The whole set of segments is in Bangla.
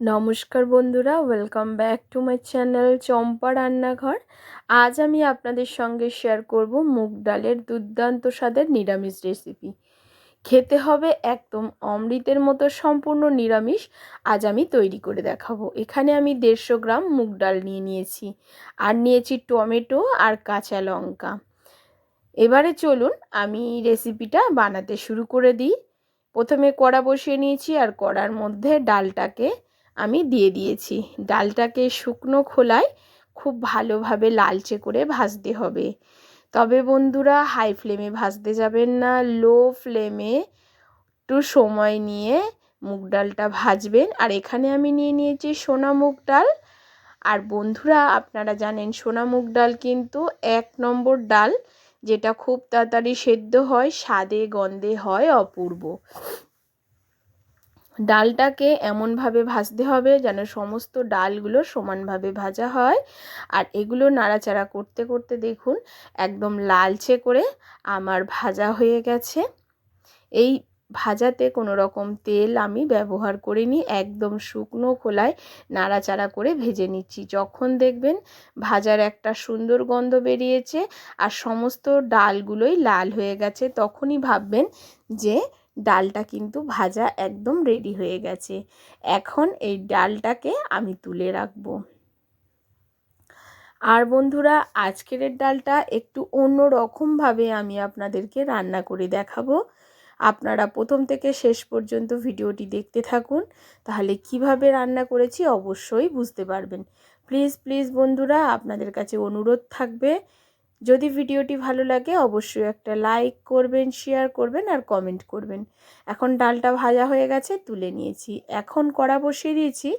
নমস্কার বন্ধুরা welcome back to my channel Champa রান্নাঘর। আজ আমি আপনাদের সঙ্গে শেয়ার করব মুগ ডালের দুর্দান্ত স্বাদের নিরামিষ রেসিপি খেতে হবে একদম অমৃতের মতো সম্পূর্ণ নিরামিষ। আজ আমি তৈরি করে দেখাবো। এখানে আমি দেড়শো গ্রাম মুগ ডাল নিয়ে নিয়েছি। আর নিয়েছি টমেটো আর কাঁচা লঙ্কা। এবারে চলুন আমি রেসিপিটা বানাতে শুরু করে দিই। প্রথমে কড়া বসিয়ে নিয়েছি আর কড়ার মধ্যে ডালটাকে আমি দিয়ে দিয়েছি। ডালটাকে শুকনো খোলায় খুব ভালোভাবে লালচে করে ভাজতে হবে। তবে বন্ধুরা হাই ফ্লেমে ভাজতে যাবেন না। লো ফ্লেমে একটু সময় নিয়ে মুগ ডালটা ভাজবেন। আর এখানে আমি নিয়ে নিয়েছি সোনা মুগ ডাল। আর বন্ধুরা, আপনারা জানেন সোনা মুগ ডাল কিন্তু এক নম্বর ডাল। যেটা খুব তাড়াতাড়ি সেদ্ধ হয়, স্বাদে গন্ধে হয় অপূর্ব। ডালটাকে এমনভাবে ভাজতে হবে যেন সমস্ত ডালগুলো সমানভাবে ভাজা হয়। আর এগুলো নাড়াচাড়া করতে করতে দেখুন একদম লালচে করে আমার ভাজা হয়ে গেছে। এই ভাজাতে কোনো রকম তেল আমি ব্যবহার করিনি, একদম শুকনো খোলায় নাড়াচাড়া করে ভেজে নিচ্ছি। যখন দেখবেন ভাজার একটা সুন্দর গন্ধ বেরিয়েছে আর সমস্ত ডালগুলোই লাল হয়ে গেছে, তখনই ভাববেন যে ডালটা কিন্তু ভাজা একদম রেডি হয়ে গেছে। এখন এই ডালটাকে আমি তুলে রাখব। আর বন্ধুরা, আজকের ডালটা একটু অন্য রকমভাবে আমি আপনাদেরকে রান্না করে দেখাবো। আপনারা প্রথম থেকে শেষ পর্যন্ত ভিডিওটি দেখতে থাকুন, তাহলে কীভাবে রান্না করেছি অবশ্যই বুঝতে পারবেন। প্লিজ প্লিজ বন্ধুরা, আপনাদের কাছে অনুরোধ থাকবে যদি ভিডিওটি ভালো লাগে, অবশ্যই একটা লাইক করবেন শেয়ার করবেন আর কমেন্ট করবেন। এখন ডালটা ভাজা হয়ে গেছে, তুলে নিয়েছি। এখন কড়া বসিয়ে দিয়েছি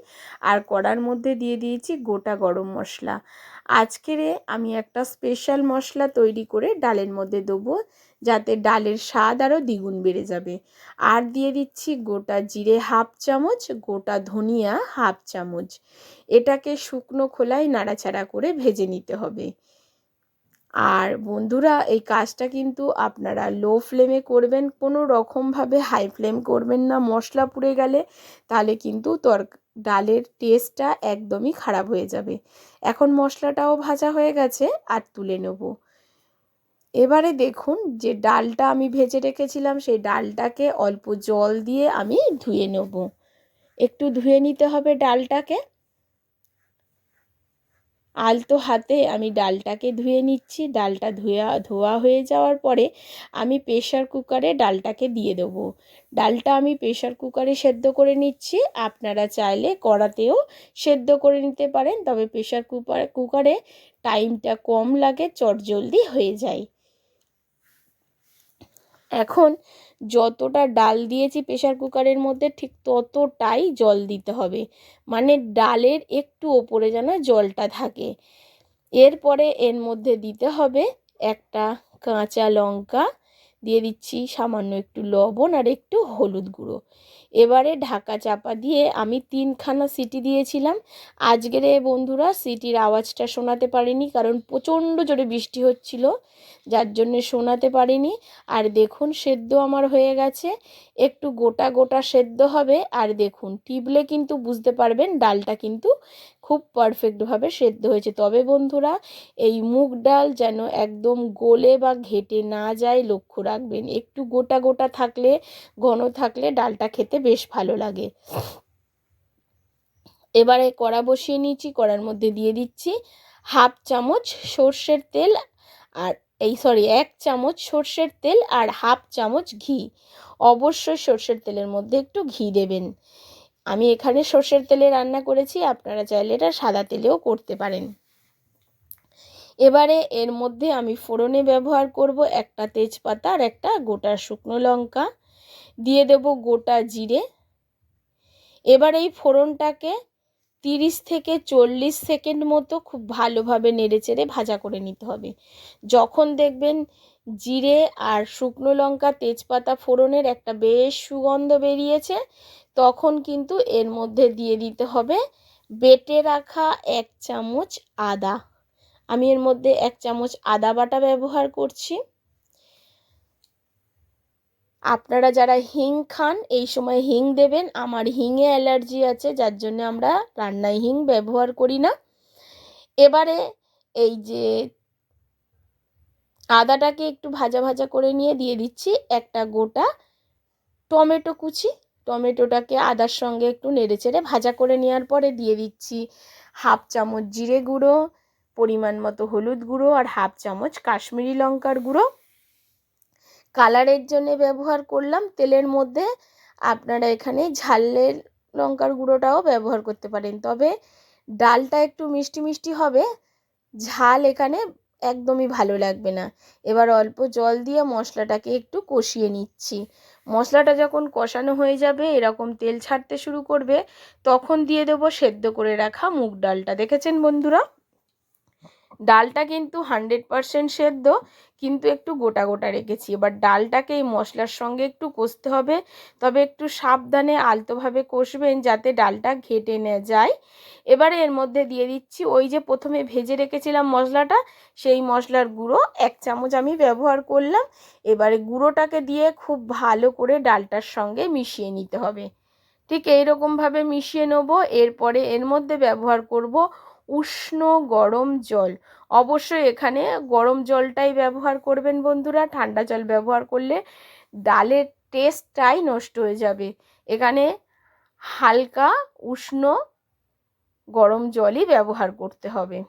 আর কড়ার মধ্যে দিয়ে দিয়েছি গোটা গরম মশলা। আজকের আমি একটা স্পেশাল মশলা তৈরি করে ডালের মধ্যে দেবো, যাতে ডালের স্বাদ আরও দ্বিগুণ বেড়ে যাবে। আর দিয়ে দিচ্ছি গোটা জিরে হাফ চামচ, গোটা ধনিয়া হাফ চামচ। এটাকে শুকনো খোলায় নাড়াচাড়া করে ভেজে নিতে হবে। আর বন্ধুরা, এই কাজটা কিন্তু আপনারা লো ফ্লেমে করবেন, কোনো রকমভাবে হাই ফ্লেম করবেন না, মশলা পুড়ে গেলে, তাহলে কিন্তু তর, ডালের টেস্টটা একদমই খারাপ হয়ে যাবে। এখন মশলাটাও ভাজা হয়ে গেছে, আর তুলে নেব। এবারে দেখুন, যে ডালটা আমি ভেজে রেখেছিলাম, সেই ডালটাকে অল্প জল দিয়ে আমি ধুয়ে নেব। একটু ধুয়ে নিতে হবে ডালটাকে। আলতো হাতে আমি ডালটাকে ধুয়ে নিচ্ছি। ডালটা ধুয়া, ধোয়া হয়ে যাওয়ার পরে আমি প্রেশার কুকারে ডালটাকে দিয়ে দেবো। ডালটা আমি প্রেশার কুকারে সেদ্ধ করে নিচ্ছি। আপনারা চাইলে কড়াতেও সেদ্ধ করে নিতে পারেন, তবে প্রেশার কুকার কুকারে টাইমটা কম লাগে চট জলদি হয়ে যায়। এখন যতটা ডাল দিয়েছি প্রেশার কুকারের মধ্যে ঠিক ততটাই জল দিতে হবে। মানে ডালের একটু ওপরে যেন জলটা থাকে। এরপরে এর মধ্যে দিতে হবে একটা কাঁচা লঙ্কা। দিয়ে দিচ্ছি সামান্য একটু লবণ আর একটু হলুদ গুঁড়ো। এবারে ঢাকা চাপা দিয়ে আমি তিনখানা সিটি দিয়েছিলাম। আজকের বন্ধুরা সিটির আওয়াজটা শোনাতে পারিনি কারণ প্রচণ্ড জোরে বৃষ্টি হচ্ছিল, যার জন্যে শোনাতে পারিনি। আর দেখুন, সেদ্ধ আমার হয়ে গেছে। একটু গোটা গোটা সেদ্ধ হবে। আর দেখুন টিবলে কিন্তু বুঝতে পারবেন, ডালটা কিন্তু খুব পারফেক্টভাবে সেদ্ধ হয়েছে। তবে বন্ধুরা, এই মুগ ডাল যেন একদম গলে বা ঘেটে না যায়, লক্ষ্য রাখবেন। একটু গোটা গোটা থাকলে, ঘন থাকলে ডালটা খেতে বেশ ভালো লাগে। এবারে কড়া বসিয়ে নিয়েছি, কড়ার মধ্যে দিয়ে দিচ্ছি হাফ চামচ সর্ষের তেল আর এই সরি এক চামচ সর্ষের তেল আর হাফ চামচ ঘি। অবশ্যই সর্ষের তেলের মধ্যে একটু ঘি দেবেন। আমি এখানে সর্ষের তেলে রান্না করেছি, আপনারা চাইলে এটা সাদা তেলেও করতে পারেন। এবারে এর মধ্যে আমি ফোড়নে ব্যবহার করব একটা তেজপাতা আর একটা গোটা শুকনো লঙ্কা। দিয়ে দেব গোটা জিরে। এবার এই ফোড়নটাকে তিরিশ থেকে চল্লিশ সেকেন্ড মতো খুব ভালোভাবে নেড়ে চেড়ে ভাজা করে নিতে হবে। যখন দেখবেন জিরে আর শুকনো লঙ্কা তেজপাতা ফোড়নের একটা বেশ সুগন্ধ বেরিয়েছে। তখন কিন্তু এর মধ্যে দিয়ে দিতে হবে বেটে রাখা এক চামচ আদা। আমি এর মধ্যে এক চামচ আদা বাটা ব্যবহার করছি। আপনারা যারা হিং খান, এই সময় হিং দেবেন। আমার হিংয়ে অ্যালার্জি আছে, যার জন্য আমরা রান্নায় হিং ব্যবহার করি না। এবারে এই যে আদাটাকে একটু ভাজা ভাজা করে নিয়ে দিয়ে দিচ্ছি একটা গোটা টমেটো কুচি। টমেটোটাকে আদার সঙ্গে একটু নেড়ে চেড়ে ভাজা করে নেওয়ার পরে দিয়ে দিচ্ছি হাফ চামচ জিরে গুঁড়ো, পরিমাণ মতো হলুদ গুঁড়ো আর হাফ চামচ কাশ্মীরি লঙ্কার গুঁড়ো। কালারের জন্য ব্যবহার করলাম তেলের মধ্যে। আপনারা এখানে ঝালের লঙ্কার গুঁড়োটাও ব্যবহার করতে পারেন। তবে ডালটা একটু মিষ্টি মিষ্টি হবে। ঝাল এখানে একদমই ভালো লাগবে না। এবার অল্প জল দিয়ে মশলাটাকে একটু কষিয়ে নিচ্ছি। মশলাটা যখন কষানো হয়ে যাবে, এরকম তেল ছাড়তে শুরু করবে, তখন দিয়ে দেবো সেদ্ধ করে রাখা মুগ ডালটা। দেখেছেন বন্ধুরা? ডালটা কিন্তু হান্ড্রেড পারসেন্ট সেদ্ধ, কিন্তু একটু গোটা গোটা রেখেছি। এবার ডালটাকে এই মশলার সঙ্গে একটু কষতে হবে। তবে একটু সাবধানে আলতোভাবে কষবেন যাতে ডালটা ঘেটে না যায়। এবারে এর মধ্যে দিয়ে দিচ্ছি ওই যে প্রথমে ভেজে রেখেছিলাম মশলাটা, সেই মশলার গুঁড়ো। এক চামচ আমি ব্যবহার করলাম। এবারে গুঁড়োটাকে দিয়ে খুব ভালো করে ডালটার সঙ্গে মিশিয়ে নিতে হবে। ঠিক এইরকমভাবে মিশিয়ে নেব। এরপরে এর মধ্যে ব্যবহার করব উষ্ণ গরম জল। অবশ্যই এখানে গরম জলটাই ব্যবহার করবেন বন্ধুরা। ঠান্ডা জল ব্যবহার করলে ডালের টেস্টটাই নষ্ট হয়ে যাবে। এখানে হালকা, উষ্ণ গরম জলই ব্যবহার করতে হবে।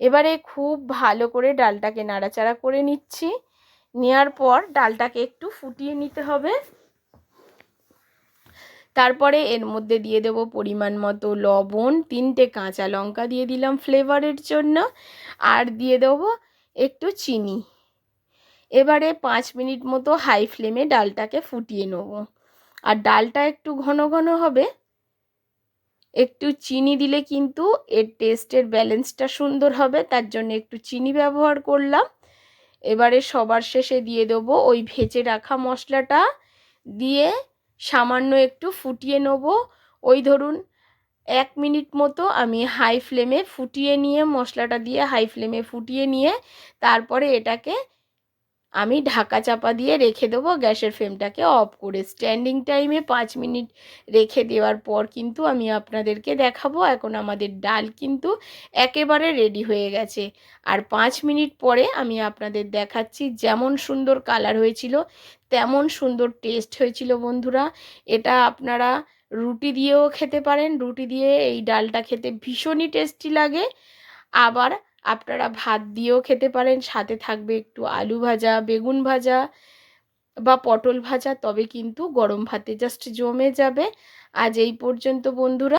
এবারে খুব ভালো করে ডালটাকে নাড়াচাড়া করে নিচ্ছি। নেওয়ার পর ডালটাকে একটু ফুটিয়ে নিতে হবে। তারপরে এর মধ্যে দিয়ে দেব পরিমাণ মতো লবণ, তিনটে কাঁচা লঙ্কা দিয়ে দিলাম ফ্লেভারের জন্য। আর দিয়ে দেব একটু চিনি। এবারে পাঁচ মিনিট মতো হাই ফ্লেমে ডালটাকে ফুটিয়ে নেব। আর ডালটা একটু ঘন ঘন হবে। একটু চিনি দিলে কিন্তু এর টেস্টের ব্যালেন্সটা সুন্দর হবে, তার জন্য একটু চিনি ব্যবহার করলাম। এবারে সবার শেষে দিয়ে দেবো ওই ভেজে রাখা মশলাটা। দিয়ে সামান্য একটু ফুটিয়ে নেব। ওই ধরুন, এক মিনিট মতো আমি হাই ফ্লেমে ফুটিয়ে নিয়ে, মশলাটা দিয়ে হাই ফ্লেমে ফুটিয়ে নিয়ে, তারপরে এটাকে আমি ঢাকা চাপা দিয়ে রেখে দেবো, গ্যাসের ফ্লেমটাকে অফ করে। স্ট্যান্ডিং টাইমে পাঁচ মিনিট রেখে দেওয়ার পর কিন্তু আমি আপনাদেরকে দেখাবো, এখন আমাদের ডাল কিন্তু একেবারে রেডি হয়ে গেছে। আর পাঁচ মিনিট পরে আমি আপনাদের দেখাচ্ছি যেমন সুন্দর কালার হয়েছিল, তেমন সুন্দর টেস্ট হয়েছিল বন্ধুরা। এটা আপনারা রুটি দিয়েও খেতে পারেন, রুটি দিয়ে এই ডালটা খেতে ভীষণই টেস্টি লাগে। আবার আপনারা ভাত দিয়েও খেতে পারেন, সাথে থাকবে একটু আলু ভাজা, বেগুন ভাজা বা পটল ভাজা, তবে কিন্তু গরম ভাতে জাস্ট জমে যাবে। আজ এই পর্যন্ত বন্ধুরা।